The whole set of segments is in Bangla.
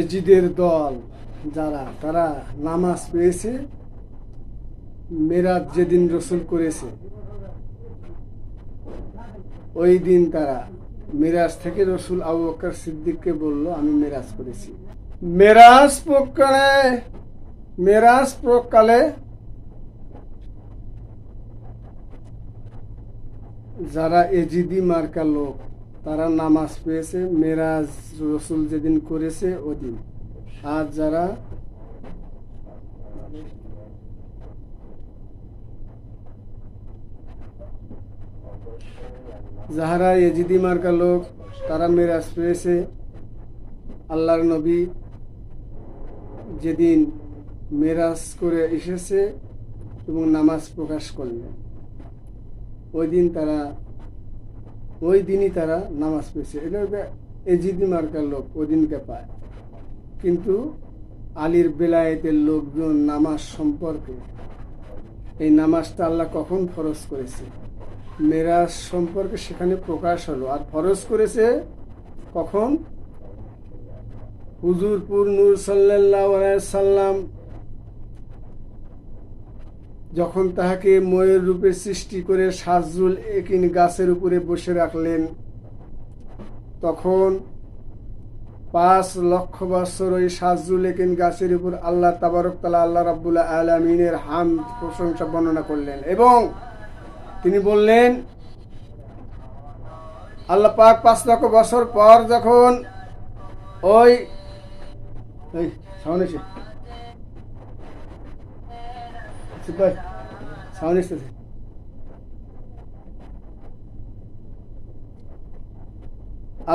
এজিদের দল যারা, তারা নামাজ পেয়েছে, মেরাজ যেদিন রসুল করেছে, ওই দিন তারা মেরাজ থেকে রসুল আবু বকর সিদ্দিককে বলল, আমি মেরাজ করেছি। মেরাজ প্রকালে মেরাজ প্রকালে যারা এজিদি মার্কা লোক তারা নামাজ পেয়েছে, মেরাজ রসুল যেদিন করেছে ওদিন। আর যারা যাহারা এজিদি মার্কা লোক, তারা মেরাজ পেয়েছে। আল্লাহর নবী যেদিন মেরাজ করে এসেছে এবং নামাজ প্রকাশ করলেন, ওই দিন তারা ওই দিনই তারা নামাজ পেয়েছে এটা হচ্ছে এজিদি মার্কার লোক, ওই দিনকে পায়। কিন্তু আলীর বেলায়েতের লোকজন নামাজ সম্পর্কে, এই নামাজটা আল্লাহ কখন ফরজ করেছে? মেরাজ সম্পর্কে সেখানে প্রকাশ হলো। আর ফরজ করেছে কখন? হুজুরপুর নূর সাল্লাহ সাল্লাম যখন তাহাকে ময়ের রূপে সৃষ্টি করে সাজরুল একিন গাছের উপরে বসে রাখলেন, তখন পাঁচ লক্ষ বছর ওই সাজরুল একিন গাছের উপর আল্লাহ তাবারক তালা আল্লাহ রাবুল্লাহ আলমিনের হাম প্রশংসা বর্ণনা করলেন এবং তিনি বললেন, আল্লাহ পাক পাঁচ লক্ষ বছর পর যখন ওই সামনে ভাই সামনে এসেছে।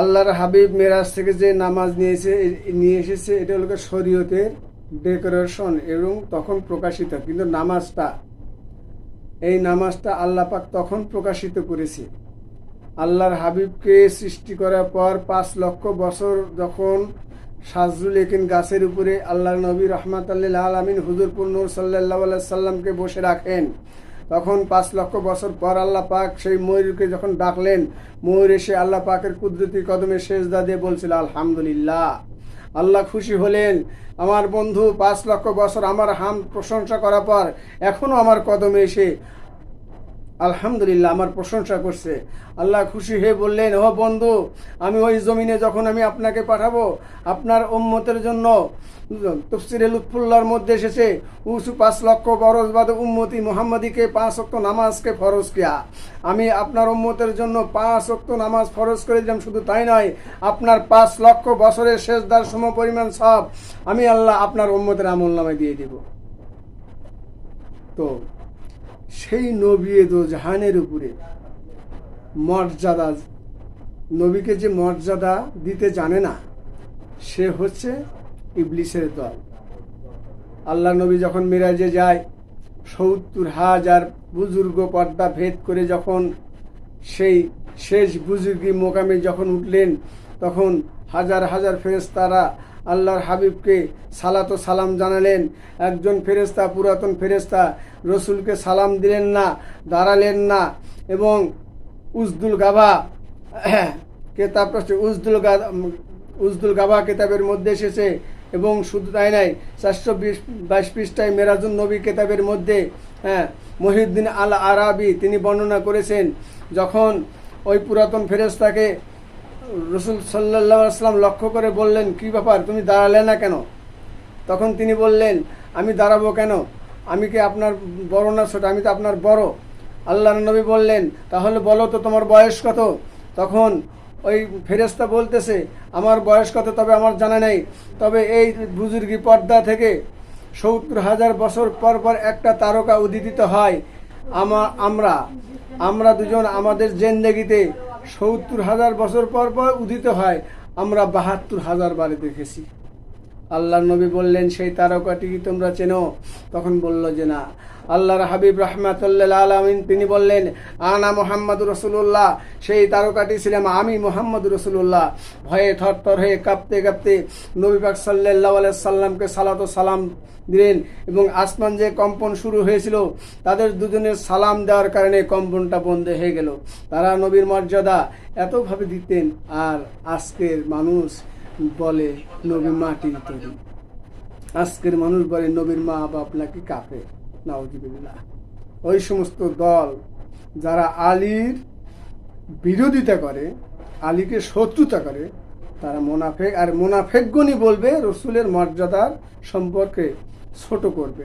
আল্লাহর হাবিব মেরাজ থেকে যে নামাজ নিয়েছে নিয়ে এসেছে, এটা হলো শরীয়তের ডেকোরেশন এবং তখন প্রকাশিত, কিন্তু নামাজটা, এই নামাজটা আল্লাহ পাক তখন প্রকাশিত করেছে। আল্লাহর হাবিবকে সৃষ্টি করার পর পাঁচ লক্ষ বছর যখন সাজরুল একিন গাছের উপরে আল্লাহ নবী রহমাত আল্লাহ আলমিন হুজুরপুর নূর সাল্লাহ সাল্লামকে বসে রাখেন। তখন পাঁচ লক্ষ বছর পর আল্লাহ পাক সেই ময়ূরকে যখন ডাকলেন, ময়ূর এসে আল্লাহ পাকের কুদরতি কদমে শেষদা দিয়ে বলছিল, আলহামদুলিল্লাহ, আল্লাহ খুশি হলেন। আমার বন্ধু পাঁচ লক্ষ বছর আমার হাম প্রশংসা করার পর এখনও আমার কদমে এসে আলহামদুলিল্লাহ, আমার প্রশংসা করছে। আল্লাহ খুশি হয়ে বললেন ও বন্ধু, আমি ওই জমিনে যখন আমি আপনাকে পাঠাবো, আপনার উম্মতের জন্য তফসিরে লুৎফুল্লার মধ্যে এসেছে উসু পাঁচ লক্ষ বরজ বাদ উম্মতি মোহাম্মদীকে পাঁচ অক্ত নামাজকে ফরজ কিয়া। আমি আপনার উম্মতের জন্য পাঁচ অক্ত নামাজ ফরজ করে দিলাম, শুধু তাই নয়, আপনার পাঁচ লক্ষ বছরের শেষদার সম পরিমাণ সব আমি আল্লাহ আপনার উম্মতের আমল নামে দিয়ে দিব। তো সেই নবী দো জাহানের উপরে মর্যাদা, নবীকে যে মর্যাদা দিতে জানে না, সে হচ্ছে ইবলিসের দল। আল্লাহ নবী যখন মিরাজে যায়, সত্তর হাজার বুজুর্গ পর্দা ভেদ করে যখন সেই শেষ বুজুর্গি মোকামে যখন উঠলেন, তখন হাজার হাজার ফেরেস্তারা আল্লাহর হাবিবকে সালাত সালাম জানালেন। একজন ফেরেস্তা পুরাতন ফেরেস্তা রসুলকে সালাম দিলেন না, দাঁড়ালেন না এবং উজদুল গাভা কেতাব উজদুল উজদুল গাভা কেতাবের মধ্যে এসেছে এবং শুধু তাই নাই, চারশো বিশ, বাইশ পৃষ্ঠায় মেরাজুল নবী কেতাবের মধ্যে হ্যাঁ মহিউদ্দিন আল আরাবি তিনি বর্ণনা করেছেন, যখন ওই পুরাতন ফেরেস্তাকে রসুল সাল্লাহ লক্ষ্য করে বললেন, কি ব্যাপার? তুমি দাঁড়ালে না কেন? তখন তিনি বললেন, আমি দাঁড়াবো কেন? আমি কি আপনার বড় না ছোট? আমি তো আপনার বড়। আল্লাহ নবী বললেন, তাহলে বলো তো তোমার বয়স কত? তখন ওই ফেরেস্তা বলতেছে, আমার বয়স কত? তবে আমার জানা নেই। তবে এই বুজুর্গি পর্দা থেকে সত্তর হাজার বছর পর পর একটা তারকা উদিত হয় আমা, আমরা। আমরা দুজন আমাদের জেন্দেগিতে সত্তর হাজার বছর পর পর উদিত হয়। আমরা বাহাত্তর হাজার বারে দেখেছি। আল্লাহ নবী বললেন, সেই তারকাটি কি তোমরা চেনো? তখন বলল যে, না। আল্লাহর হাবিব রহমাতুল্লাহ আলমিন, তিনি বললেন, আনা মোহাম্মদ রসুল্লাহ সেই তারকাটি ছিলাম আমি মোহাম্মদ রসুল্লাহ ভয়ে থরথর হয়ে কাঁপতে কাঁপতে নবী পাক সাল্লাহ সাল্লামকে সালাত সালাম দিলেন এবং আসমান যে কম্পন শুরু হয়েছিল, তাদের দুজনের সালাম দেওয়ার কারণে কম্পনটা বন্ধ হয়ে গেল। তারা নবীর মর্যাদা এতভাবে দিতেন, আর আজকের মানুষ বলে নবী মাটির তৈরি। আজকের মানুষ বলে নবীর মা বাপ নাকি কাপে নাউজিবিল্লাহ ওই সমস্ত দল যারা আলীর বিরোধিতা করে, আলীকে শত্রুতা করে, তারা মোনাফেক আর মোনাফেকগণই বলবে রসুলের মর্যাদার সম্পর্কে ছোট করবে।